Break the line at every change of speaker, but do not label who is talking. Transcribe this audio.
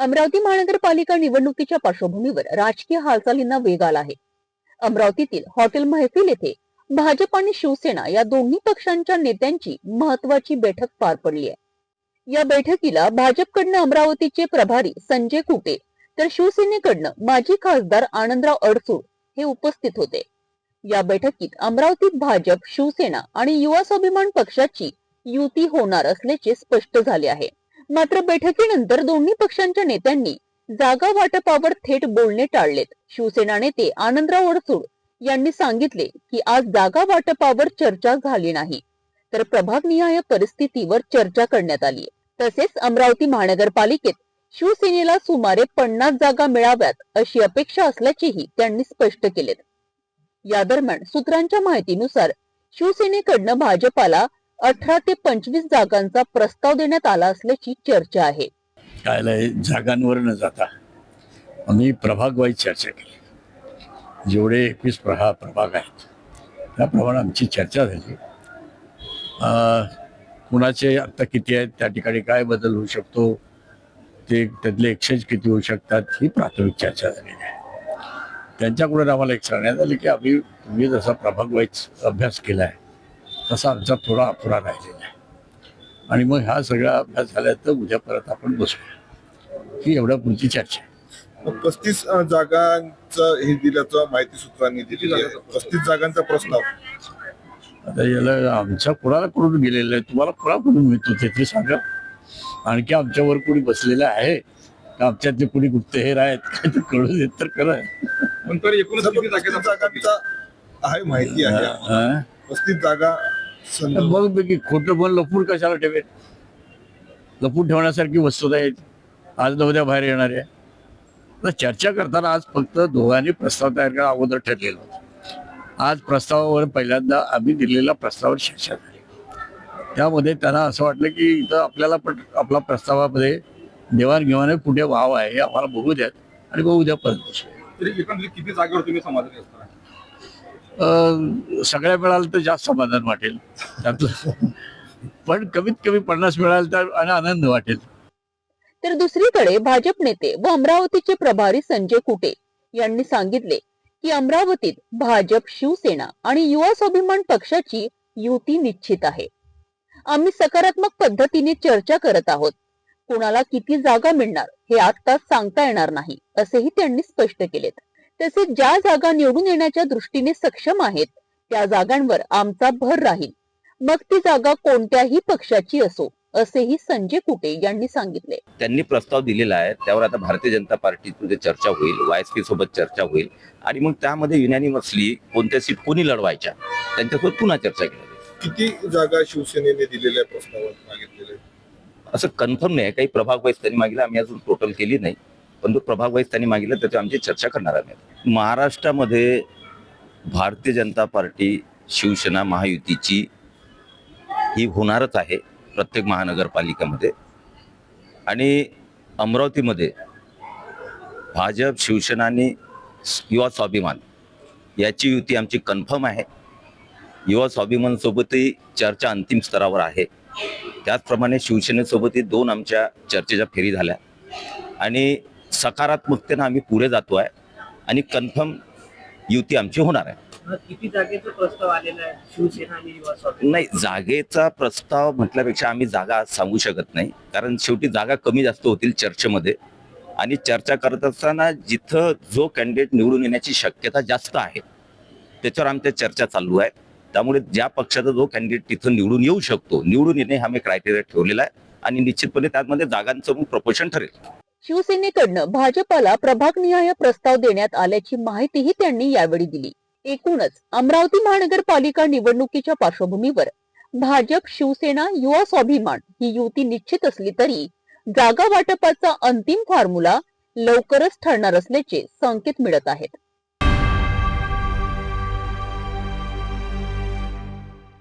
अमरावती महानगरपालिका निवडणुकीच्या पार्श्वभूमीवर राजकीय हालचालींना वेग आला आहे. अमरावतीतील हॉटेल महफिल येथे भाजप आणि शिवसेना या दोन्ही पक्षांच्या नेत्यांची महत्वाची बैठक पार पडली आहे. या बैठकीला भाजपकडनं अमरावतीचे प्रभारी संजय कुटे तर शिवसेनेकडनं माजी खासदार आनंदराव अडसूळ हे उपस्थित होते. या बैठकीत अमरावतीत भाजप शिवसेना आणि युवा स्वाभिमान पक्षाची युती होणार असल्याचे स्पष्ट झाले आहे. मात्र बैठकीनंतर दोन्ही पक्षांच्या नेत्यांनी जागा वाटपावर थेट बोलणे टाळलेत. शिवसेना नेते आनंदराव अडसूड यांनी सांगितले की आज जागा वाटपावर चर्चा झाली नाही तर प्रभागनिहाय परिस्थितीवर चर्चा करण्यात आली तसेच अमरावती महानगरपालिकेत शिवसेनेला सुमारे पन्नास जागा मिळाव्यात अशी अपेक्षा असल्याचेही त्यांनी स्पष्ट केलेत. या दरम्यान सूत्रांच्या माहितीनुसार शिवसेनेकडनं भाजपाला अठरा ते पंचवीस जागांचा प्रस्ताव देण्यात आला असल्याची चर्चा आहे.
काय जागांवर न जाता. आम्ही प्रभागवाईज चर्चा केली. जेवढे एकवीस प्रभा प्रभाग आहेत त्याप्रमाणे आमची चर्चा झाली. कुणाचे आत्ता किती आहेत त्या ठिकाणी काय बदल होऊ शकतो ते त्यातले एक्सचेंज किती होऊ शकतात ही प्राथमिक चर्चा झालेली आहे. त्यांच्याकडून आम्हाला एक सांगण्यात आलं की आम्ही तुम्ही जसा प्रभागवाईज अभ्यास केला आहे तसा आमचा थोडा अपुरा राहिलेला आहे. आणि मग हा सगळा अभ्यास झाला तर उद्या परत आपण बसूया. ही एवढ्या पुढची चर्चा आहे.
मग पस्तीस जागांचं हे दिल्याचं माहिती सूत्रांनी दिली. पस्तीस जागांचा प्रस्ताव.
आता याला आमच्या कुणाला कुठून गेलेलं आहे? तुम्हाला कुणाकडून मिळतो ते ते सांगा. आणखी आमच्यावर कुणी बसलेलं आहे? का आमच्यातले कुणी गुप्तहेर आहेत? काय ते कळू देत तर खरं
पण तर जागेचा
आहे माहिती आहे.
हा?
पस्तीस जागा
मग बघ की खोटं पण लपून कशाला ठेवेल? लपून ठेवण्यासारखी वस्तुता आहे ती. आज न उद्या बाहेर येणार आहे. आता चर्चा करताना आज फक्त दोघांनी प्रस्ताव तयार करा अगोदर ठरलेलं होतं. आज प्रस्तावावर पहिल्यांदा आम्ही दिलेल्या प्रस्तावावर चर्चा झाली. त्यामध्ये त्यांना असं वाटलं की इथं आपल्याला पण आपला प्रस्तावामध्ये देवाणघेवाण कुठे व्हावं आहे हे आम्हाला बघू द्यात आणि बघू द्या परत.
तरी किती जागेवर तुम्ही समाधानी
सगळ्या मिळालं तर जास्त समाधान वाटेल. त्यातलं. पण कमीत कमी पन्नास मिळाल तर आणि आनंद वाटेल.
तर दुसरीकडे भाजप नेते व अमरावतीचे प्रभारी संजय कुटे यांनी सांगितले की अमरावतीत भाजप शिवसेना आणि युवा स्वाभिमान पक्षाची युती निश्चित आहे. आम्ही सकारात्मक पद्धतीने चर्चा करत आहोत. कुणाला किती जागा मिळणार हे आत्ताच सांगता येणार नाही असेही त्यांनी स्पष्ट केलेत. तसेच ज्या जागा निवडून येण्याच्या दृष्टीने सक्षम आहेत त्या जागांवर आमचा भर राहील मग ती जागा कोणत्याही पक्षाची असो असेही संजय कुटे यांनी सांगितले
त्यांनी प्रस्ताव दिलेला आहे त्यावर आता भारतीय जनता पार्टीमध्ये चर्चा होईल वायएसपी सोबत चर्चा होईल आणि मग त्यामध्ये युनॅनिमसली कोणत्या सीट कोणी लढवायच्या त्यांच्यासोबत पुन्हा चर्चा केली.
किती जागा शिवसेनेने दिलेल्या प्रस्तावात मागितलेल्या?
असं कन्फर्म नाही काही प्रभाग वाईज त्यांनी मागितलं आम्ही अजून टोटल केली नाही पण तो प्रभाग वाईज त्यांनी मागितलं त्याची आमची चर्चा करणार आम्ही महाराष्ट्रामध्ये भारतीय जनता पार्टी शिवसेना महायुतीची ही होणारच आहे प्रत्येक महानगरपालिकेमध्ये. आणि अमरावतीमध्ये भाजप शिवसेना आणि युवा स्वाभिमान याची युती आमची कन्फर्म आहे. युवा स्वाभिमानसोबतही चर्चा अंतिम स्तरावर आहे. त्याचप्रमाणे शिवसेनेसोबतही दोन आमच्या चर्चेच्या फेरी झाल्या. आणि सकारात्मकतेनं आम्ही पुढे जातो आहे आणि कन्फर्म युती आमची होणार आहे.
किती जागेचा प्रस्ताव आलेला आहे? शिवसेना आणि युवा स्वाभिमान.
नाही जागेचा प्रस्ताव म्हटल्यापेक्षा आम्ही जागा सांगू शकत नाही. कारण शेवटी जागा कमी जास्त होतील चर्चेमध्ये. आणि चर्चा करत असताना जिथं जो कॅन्डिडेट निवडून येण्याची शक्यता जास्त आहे त्याच्यावर आमच्या चर्चा चालू आहे त्यामुळे ज्या पक्षाचा जो कॅन्डिडेट तिथं निवडून येऊ शकतो निवडून येणे हा मी क्रायटेरिया ठेवलेला आहे. आणि निश्चितपणे त्यामध्ये जागांचं प्रपोर्शन ठरेल.
शिवसेनेकडनं भाजपाला प्रभागनिहाय प्रस्ताव देण्यात आल्याची माहितीही त्यांनी यावेळी दिली. एकूणच अमरावती महानगरपालिका निवडणुकीच्या पार्श्वभूमीवर भाजप शिवसेना युवा स्वाभिमान ही युती निश्चित असली तरी जागा वाटपाचा अंतिम फॉर्म्युला लवकरच ठरणार असल्याचे संकेत मिळत आहेत.